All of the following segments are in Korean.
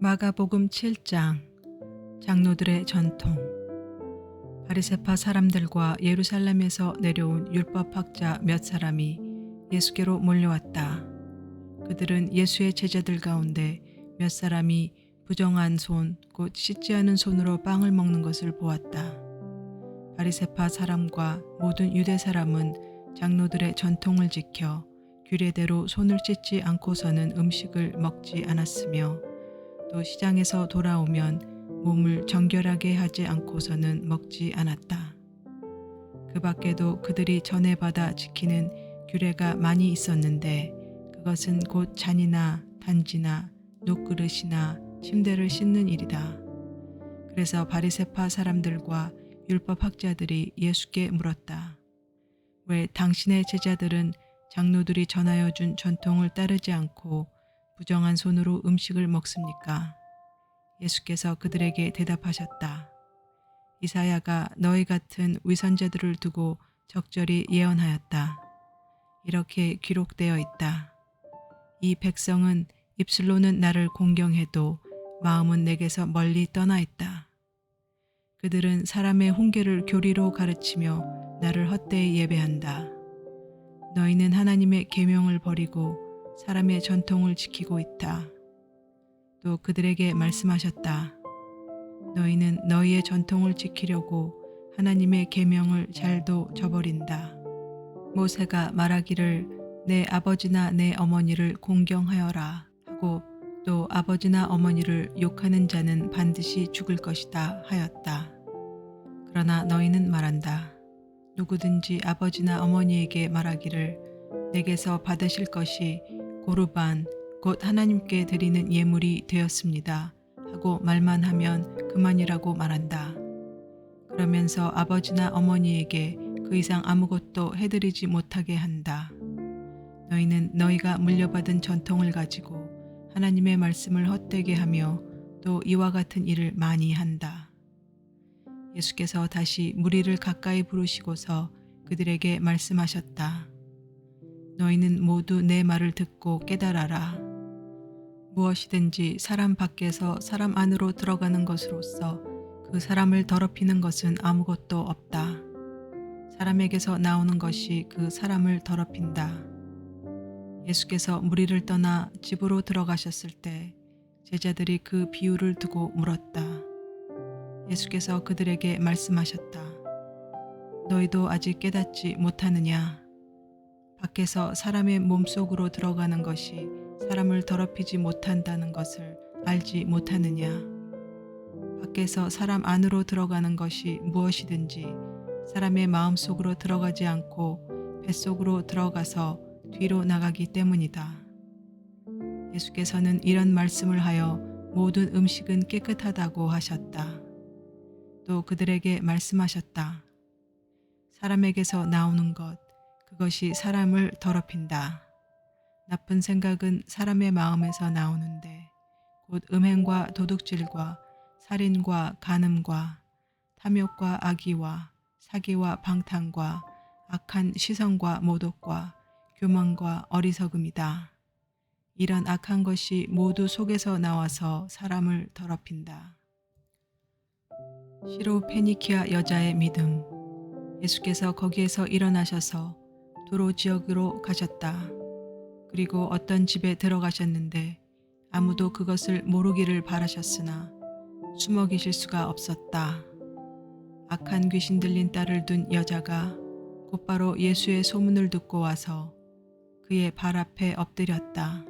마가복음 7장 장로들의 전통 바리새파 사람들과 예루살렘에서 내려온 율법학자 몇 사람이 예수께로 몰려왔다. 그들은 예수의 제자들 가운데 몇 사람이 부정한 손, 곧 씻지 않은 손으로 빵을 먹는 것을 보았다. 바리새파 사람과 모든 유대 사람은 장로들의 전통을 지켜 규례대로 손을 씻지 않고서는 음식을 먹지 않았으며 또 시장에서 돌아오면 몸을 정결하게 하지 않고서는 먹지 않았다. 그 밖에도 그들이 전에 받아 지키는 규례가 많이 있었는데 그것은 곧 잔이나 단지나 녹그릇이나 침대를 씻는 일이다. 그래서 바리새파 사람들과 율법 학자들이 예수께 물었다. 왜 당신의 제자들은 장로들이 전하여 준 전통을 따르지 않고 부정한 손으로 음식을 먹습니까? 예수께서 그들에게 대답하셨다. 이사야가 너희 같은 위선자들을 두고 적절히 예언하였다. 이렇게 기록되어 있다. 이 백성은 입술로는 나를 공경해도 마음은 내게서 멀리 떠나 있다. 그들은 사람의 훈계를 교리로 가르치며 나를 헛되이 예배한다. 너희는 하나님의 계명을 버리고 사람의 전통을 지키고 있다. 또 그들에게 말씀하셨다. 너희는 너희의 전통을 지키려고 하나님의 계명을 잘도 저버린다. 모세가 말하기를 내 아버지나 내 어머니를 공경하여라 하고 또 아버지나 어머니를 욕하는 자는 반드시 죽을 것이다 하였다. 그러나 너희는 말한다. 누구든지 아버지나 어머니에게 말하기를 내게서 받으실 것이 고르반 곧 하나님께 드리는 예물이 되었습니다. 하고 말만 하면 그만이라고 말한다. 그러면서 아버지나 어머니에게 그 이상 아무것도 해드리지 못하게 한다. 너희는 너희가 물려받은 전통을 가지고 하나님의 말씀을 헛되게 하며 또 이와 같은 일을 많이 한다. 예수께서 다시 무리를 가까이 부르시고서 그들에게 말씀하셨다. 너희는 모두 내 말을 듣고 깨달아라. 무엇이든지 사람 밖에서 사람 안으로 들어가는 것으로서 그 사람을 더럽히는 것은 아무것도 없다. 사람에게서 나오는 것이 그 사람을 더럽힌다. 예수께서 무리를 떠나 집으로 들어가셨을 때 제자들이 그 비유를 두고 물었다. 예수께서 그들에게 말씀하셨다. 너희도 아직 깨닫지 못하느냐? 밖에서 사람의 몸속으로 들어가는 것이 사람을 더럽히지 못한다는 것을 알지 못하느냐? 밖에서 사람 안으로 들어가는 것이 무엇이든지 사람의 마음속으로 들어가지 않고 뱃속으로 들어가서 뒤로 나가기 때문이다. 예수께서는 이런 말씀을 하여 모든 음식은 깨끗하다고 하셨다. 또 그들에게 말씀하셨다. 사람에게서 나오는 것, 그것이 사람을 더럽힌다. 나쁜 생각은 사람의 마음에서 나오는데 곧 음행과 도둑질과 살인과 간음과 탐욕과 악의와 사기와 방탕과 악한 시선과 모독과 교만과 어리석음이다. 이런 악한 것이 모두 속에서 나와서 사람을 더럽힌다. 시로 페니키아 여자의 믿음. 예수께서 거기에서 일어나셔서 도로 지역으로 가셨다. 그리고 어떤 집에 들어가셨는데 아무도 그것을 모르기를 바라셨으나 숨어 계실 수가 없었다. 악한 귀신 들린 딸을 둔 여자가 곧바로 예수의 소문을 듣고 와서 그의 발 앞에 엎드렸다.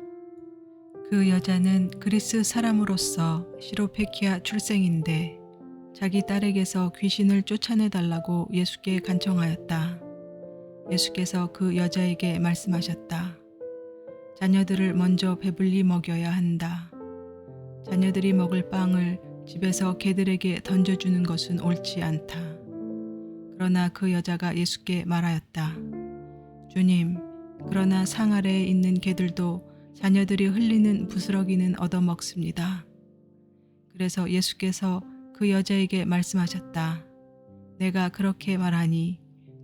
그 여자는 그리스 사람으로서 시로페키아 출생인데 자기 딸에게서 귀신을 쫓아내 달라고 예수께 간청하였다. 예수께서 그 여자에게 말씀하셨다. 자녀들을 먼저 배불리 먹여야 한다. 자녀들이 먹을 빵을 집에서 개들에게 던져주는 것은 옳지 않다. 그러나 그 여자가 예수께 말하였다. 주님, 그러나 상 아래에 있는 개들도 자녀들이 흘리는 부스러기는 얻어먹습니다. 그래서 예수께서 그 여자에게 말씀하셨다. 내가 그렇게 말하니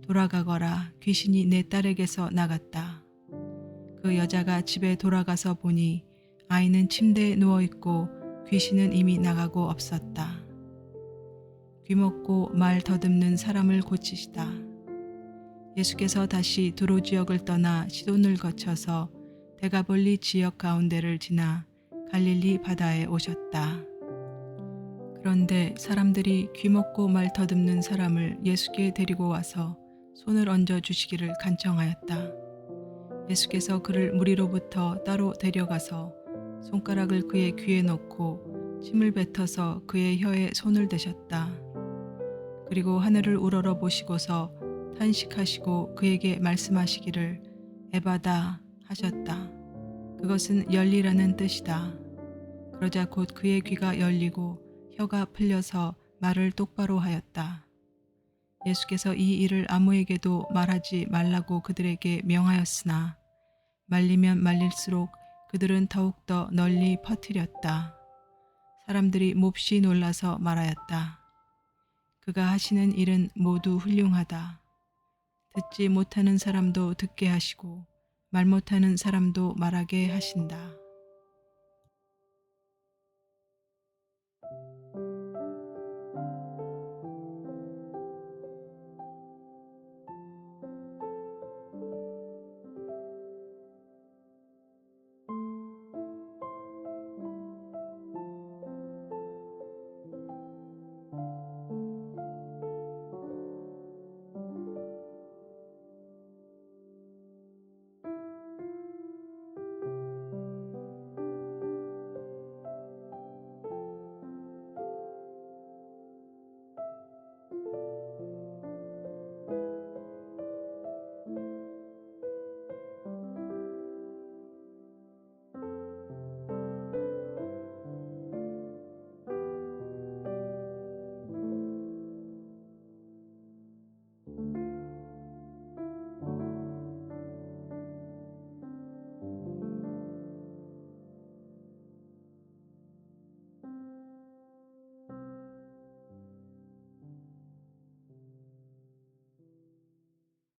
돌아가거라 귀신이 내 딸에게서 나갔다. 그 여자가 집에 돌아가서 보니 아이는 침대에 누워 있고 귀신은 이미 나가고 없었다. 귀먹고 말 더듬는 사람을 고치시다. 예수께서 다시 두로 지역을 떠나 시돈을 거쳐서 대가볼리 지역 가운데를 지나 갈릴리 바다에 오셨다. 그런데 사람들이 귀먹고 말 더듬는 사람을 예수께 데리고 와서 손을 얹어 주시기를 간청하였다. 예수께서 그를 무리로부터 따로 데려가서 손가락을 그의 귀에 넣고 침을 뱉어서 그의 혀에 손을 대셨다. 그리고 하늘을 우러러 보시고서 탄식하시고 그에게 말씀하시기를 에바다 하셨다. 그것은 열리라는 뜻이다. 그러자 곧 그의 귀가 열리고 혀가 풀려서 말을 똑바로 하였다. 예수께서 이 일을 아무에게도 말하지 말라고 그들에게 명하였으나 말리면 말릴수록 그들은 더욱더 널리 퍼뜨렸다. 사람들이 몹시 놀라서 말하였다. 그가 하시는 일은 모두 훌륭하다. 듣지 못하는 사람도 듣게 하시고 말 못하는 사람도 말하게 하신다.